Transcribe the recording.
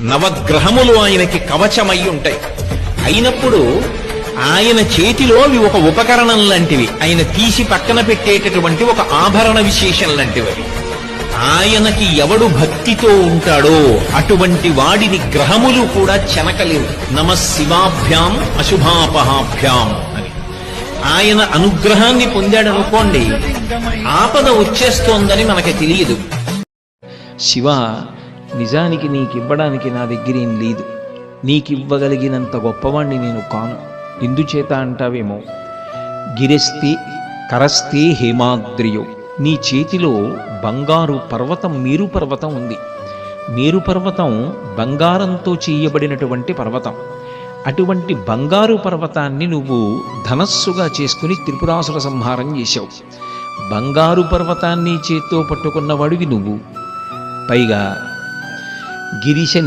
నవగ్రహములు ఆయనకి కవచమై ఉంటాయి. అయినప్పుడు ఆయన చేతిలో అవి ఒక ఉపకరణం లాంటివి ఆయన తీసి పక్కన పెట్టేటటువంటి ఒక ఆభరణ విశేషం లాంటివి. ఆయనకి ఎవడు భక్తితో ఉంటాడో అటువంటి వాడిని గ్రహములు కూడా చెనకలేవు. నమ శివాభ్యాం అశుభాపహాభ్యాం అని. ఆయన అనుగ్రహాన్ని పొందాడనుకోండి ఆపద వచ్చేస్తోందని మనకి తెలియదు. శివ నిజానికి నీకివ్వడానికి నా దగ్గరేం లేదు. నీకివ్వగలిగినంత గొప్పవాణ్ణి నేను కాను. ఎందుచేత అంటావేమో? గిరిస్తి కరస్తే హేమాద్రియో. నీ చేతిలో బంగారు పర్వతం మీరు పర్వతం ఉంది. మీరు పర్వతం బంగారంతో చేయబడినటువంటి పర్వతం. అటువంటి బంగారు పర్వతాన్ని నువ్వు ధనస్సుగా చేసుకుని త్రిపురాసుర సంహారం చేశావు. బంగారు పర్వతాన్ని చేత్తో పట్టుకున్నవాడివి నువ్వు. పైగా গিরিশে